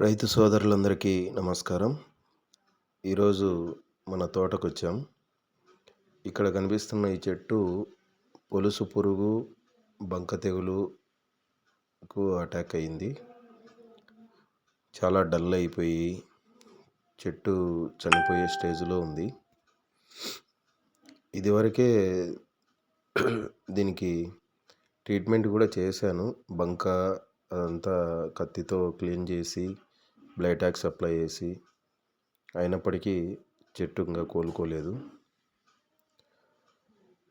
రైతు సోదరులందరికీ నమస్కారం. ఈరోజు మన తోటకు వచ్చాం ఇక్కడ కనిపిస్తున్న ఈ చెట్టు పొలుసు పురుగు బంక తెగులుకు అటాక్ అయింది. చాలా డల్ అయిపోయి చెట్టు చనిపోయే స్టేజ్లో ఉంది. ఇదివరకే దీనికి ట్రీట్మెంట్ కూడా చేశాను. బంక అదంతా కత్తితో క్లీన్ చేసి బ్లైటాక్స్ అప్లై చేసి అయినప్పటికీ చెట్టు ఇంకా కోలుకోలేదు.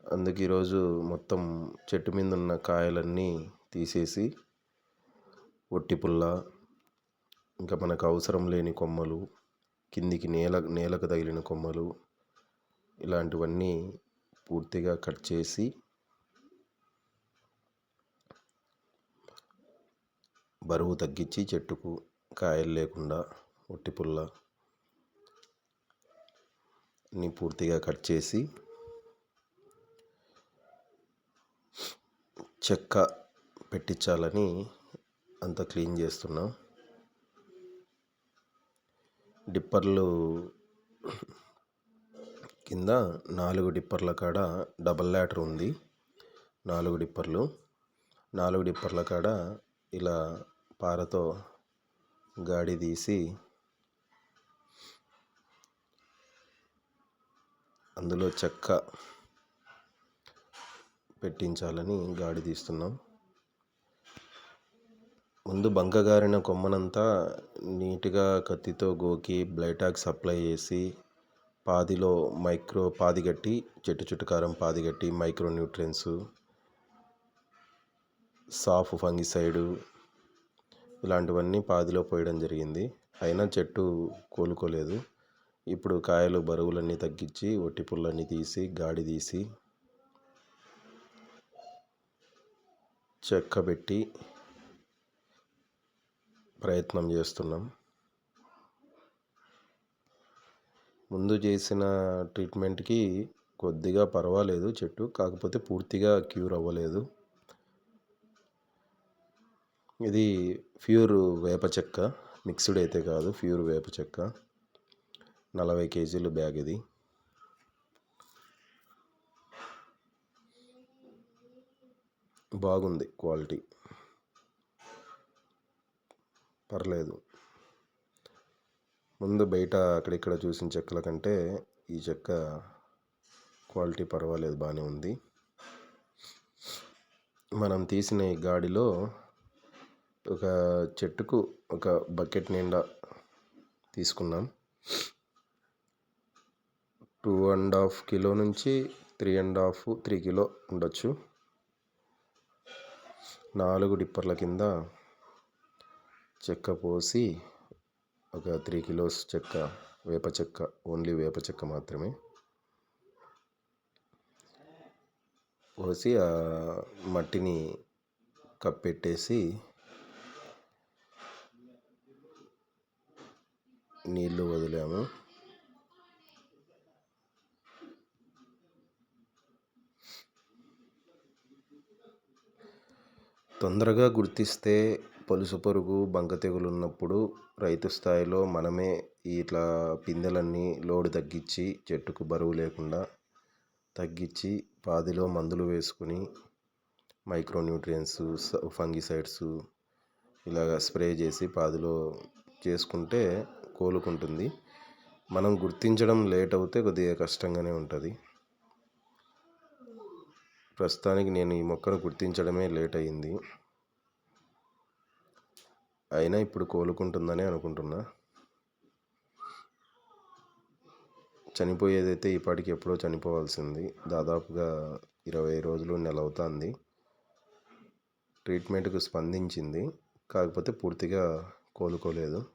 అందుకు ఈరోజు మొత్తం చెట్టు మీద ఉన్న కాయలన్నీ తీసేసి ఒట్టి పుల్ల ఇంకా మనకు అవసరం లేని కొమ్మలు కిందికి నేల నేలకు తగిలిన కొమ్మలు ఇలాంటివన్నీ పూర్తిగా కట్ చేసి బరువు తగ్గించి చెట్టుకు కాయలు లేకుండా ఒట్టి పుల్ల ని పూర్తిగా కట్ చేసి చెక్క పెట్టించాలని అంతా క్లీన్ చేస్తున్నాం. డిప్పర్లు కింద నాలుగు డిప్పర్ల కాడ డబల్ ల్యాటర్ ఉంది. నాలుగు డిప్పర్లు. నాలుగు డిప్పర్ల కాడ ఇలా పారతో గాడి తీసి అందులో చెక్క పెట్టించాలని గాడి తీస్తున్నాం. ముందు బంకగారిన కొమ్మనంతా నీట్గా కత్తితో గోకి బ్లైటాక్ సప్లై చేసి పాదిలో మైక్రో పాది కట్టి చెట్టు చుట్టుకారం పాది కట్టి మైక్రో న్యూట్రియన్స్ సాఫ్ ఫంగిసైడు ఇలాంటివన్నీ పాదిలో పోయడం జరిగింది. అయినా చెట్టు కోలుకోలేదు. ఇప్పుడు కాయలు బరువులన్నీ తగ్గించి ఒట్టి పుల్లన్నీ తీసి గాడి తీసి చెక్క పెట్టి ప్రయత్నం చేస్తున్నాం. ముందు చేసిన ట్రీట్మెంట్కి కొద్దిగా పర్వాలేదు చెట్టు. కాకపోతే పూర్తిగా క్యూర్ అవ్వలేదు. ఇది ప్యూర్ వేప చెక్క. మిక్స్డ్ అయితే కాదు ప్యూర్ వేప చెక్క. నలభై కేజీలు బ్యాగ్ ఇది. బాగుంది క్వాలిటీ. పర్లేదు. ముందు బయట అక్కడిక్కడ చూసిన చెక్కల కంటే ఈ చెక్క క్వాలిటీ పర్వాలేదు బాగానే ఉంది. మనం తీసిన ఈ గాడిలో ఒక చెట్టుకు ఒక బకెట్ నిండా తీసుకున్నాం. టూ అండ్ హాఫ్ కిలో నుంచి three and half three kilo ఉండొచ్చు. నాలుగు డిప్పర్ల కింద చెక్క పోసి ఒక త్రీ కిలోస్ చెక్క వేప చెక్క ఓన్లీ వేప చెక్క మాత్రమే పోసి ఆ మట్టిని కప్పెట్టేసి నీళ్ళు వదిలాము. తొందరగా గుర్తిస్తే పలుసు పొరుగు బంక తెగులు ఉన్నప్పుడు రైతు స్థాయిలో మనమే ఇట్లా పిందెలన్నీ లోడు తగ్గించి చెట్టుకు బరువు లేకుండా తగ్గించి పాదిలో మందులు వేసుకుని మైక్రో న్యూట్రియన్స్ ఫంగిసైడ్స్ ఇలాగ స్ప్రే చేసి పాదిలో చేసుకుంటే కోలుకుంటుంది. మనం గుర్తించడం లేట్ అవుతే కొద్దిగా కష్టంగానే ఉంటుంది. ప్రస్తుతానికి నేను ఈ మొక్కను గుర్తించడమే లేట్ అయింది. అయినా ఇప్పుడు కోలుకుంటుందని అనుకుంటున్నా. చనిపోయేదైతే ఇప్పటికి ఎప్పుడో చనిపోవాల్సింది. దాదాపుగా ఇరవై రోజులు నెల అవుతుంది. ట్రీట్మెంట్కు స్పందించింది. కాకపోతే పూర్తిగా కోలుకోలేదు.